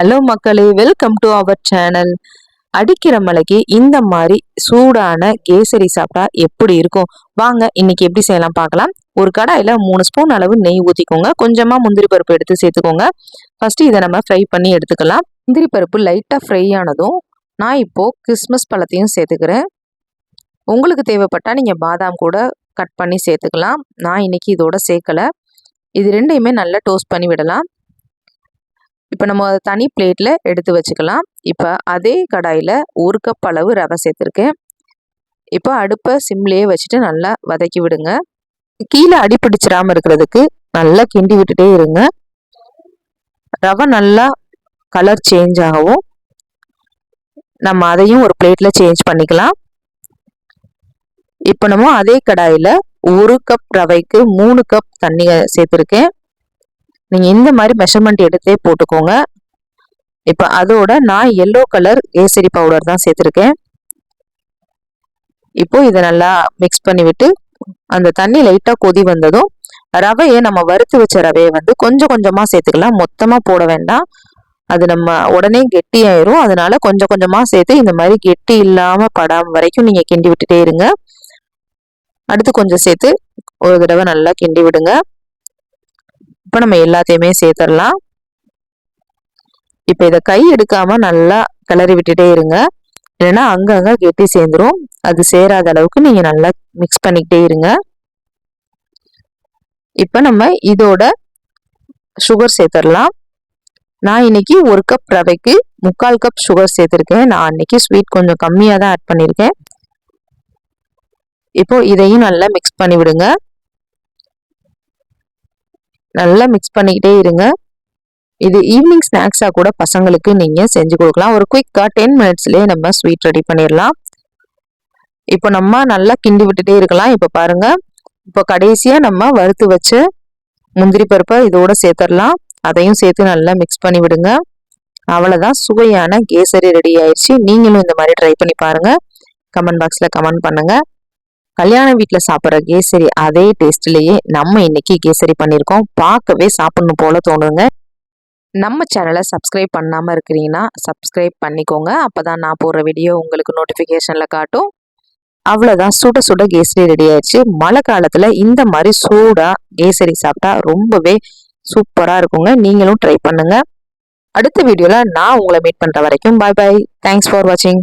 Hello மக்களே welcome to our channel அடிக்கிற மலைக்கு இந்த மாதிரி சூடான கேசரி சாப்பிட்டா எப்படி இருக்கும்? வாங்க இன்னைக்கு எப்படி செய்யலாம் பார்க்கலாம். ஒரு கடாயில் மூணு ஸ்பூன் அளவு நெய் ஊற்றிக்கோங்க கொஞ்சமாக முந்திரி பருப்பு எடுத்து சேர்த்துக்கோங்க. ஃபஸ்ட்டு இதை நம்ம ஃப்ரை பண்ணி எடுத்துக்கலாம். முந்திரி பருப்பு லைட்டாக ஃப்ரை ஆனதும் நான் இப்போது கிறிஸ்மஸ் பழத்தையும் சேர்த்துக்கிறேன். உங்களுக்கு தேவைப்பட்டால் நீங்கள் பாதாம் கூட கட் பண்ணி சேர்த்துக்கலாம். நான் இன்னைக்கு இதோட சேர்க்கலை. இது ரெண்டையுமே நல்லா டோஸ்ட் பண்ணி விடலாம். இப்போ நம்ம அதை தனி பிளேட்டில் எடுத்து வச்சுக்கலாம். இப்போ அதே கடாயில் ஒரு கப் அளவு ரவை சேர்த்துருக்கேன். இப்போ அடுப்பை சிம்லேயே வச்சுட்டு நல்லா வதக்கி விடுங்க. கீழே அடி பிடிச்சிடாமல் இருக்கிறதுக்கு நல்லா கிண்டி விட்டுட்டே இருங்க. ரவை நல்லா கலர் சேஞ்ச் ஆகவும் நம்ம அதையும் ஒரு பிளேட்டில் சேஞ்ச் பண்ணிக்கலாம். இப்போ நம்ம அதே கடாயில் ஒரு கப் ரவைக்கு மூணு கப் தண்ணியை சேர்த்துருக்கேன். நீங்கள் இந்த மாதிரி மெஷர்மெண்ட் எடுத்தே போட்டுக்கோங்க. இப்போ அதோட நான் எல்லோ கலர் கேசரி பவுடர் தான் சேர்த்துருக்கேன். இப்போ இதை நல்லா மிக்ஸ் பண்ணிவிட்டு அந்த தண்ணி லைட்டாக கொதி வந்ததும் ரவையை நம்ம வறுத்து வச்ச ரவையை வந்து கொஞ்சம் கொஞ்சமாக சேர்த்துக்கலாம். மொத்தமாக போட வேண்டாம். அது நம்ம உடனே கெட்டி ஆயிரும். அதனால கொஞ்சம் கொஞ்சமாக சேர்த்து இந்த மாதிரி கெட்டி இல்லாமல் படாமல் வரைக்கும் நீங்கள் கிண்டி விட்டுட்டே இருங்க. அடுத்து கொஞ்சம் சேர்த்து ஒரு தடவை நல்லா கிண்டி விடுங்க. இப்போ நம்ம எல்லாத்தையுமே சேர்த்துடலாம் இப்போ இதை கை எடுக்காம நல்லா கிளறி விட்டுட்டே இருங்க. இல்லைன்னா அங்கங்கே கெட்டி சேர்ந்துரும். அது சேராத அளவுக்கு நீங்கள் நல்லா மிக்ஸ் பண்ணிக்கிட்டே இருங்க. இப்போ நம்ம இதோட சுகர் சேர்த்துடலாம் நான் இன்னைக்கு ஒரு கப் ரவைக்கு முக்கால் கப் சுகர் சேர்த்துருக்கேன். நான் அன்னைக்கு ஸ்வீட் கொஞ்சம் கம்மியாக தான் ஆட் பண்ணியிருக்கேன் இப்போ இதையும் நல்லா மிக்ஸ் பண்ணி விடுங்க நல்லா மிக்ஸ் பண்ணிக்கிட்டே இருங்க. இது ஈவினிங் ஸ்நாக்ஸாக கூட பசங்களுக்கு நீங்கள் செஞ்சு கொடுக்கலாம். ஒரு குயிக்காக டென் மினிட்ஸ்லேயே நம்ம ஸ்வீட் ரெடி பண்ணிடலாம். இப்போ நம்ம நல்லா கிண்டி விட்டுட்டே இருக்கலாம். இப்போ பாருங்க. இப்போ கடைசியாக நம்ம வறுத்து வச்சு முந்திரி பருப்பை இதோட சேர்த்துடலாம். அதையும் சேர்த்து நல்லா மிக்ஸ் பண்ணி விடுங்க. அவ்வளோதான் சுவையான கேசரி ரெடி ஆயிடுச்சு. நீங்களும் இந்த மாதிரி ட்ரை பண்ணி பாருங்கள் கமெண்ட் பாக்ஸில் கமெண்ட் பண்ணுங்கள் கல்யாண வீட்டில் சாப்பிட்ற கேசரி அதே டேஸ்ட்லேயே நம்ம இன்னைக்கு கேசரி பண்ணியிருக்கோம். பார்க்கவே சாப்பிடணும் போல தோணுங்க நம்ம சேனலை சப்ஸ்கிரைப் பண்ணாமல் இருக்கிறீங்கன்னா சப்ஸ்கிரைப் பண்ணிக்கோங்க. அப்போ தான் நான் போடுற வீடியோ உங்களுக்கு நோட்டிஃபிகேஷனில் காட்டும். அவ்வளோதான் சுட சுட கேசரி ரெடி ஆயிடுச்சு. மழை காலத்தில் இந்த மாதிரி சூடாக கேசரி சாப்பிட்டா ரொம்பவே சூப்பராக இருக்குங்க. நீங்களும் ட்ரை பண்ணுங்க. அடுத்த வீடியோவில் நான் உங்களை மீட் பண்ணுற வரைக்கும் பாய் பாய் தேங்க்ஸ் ஃபார் வாட்சிங்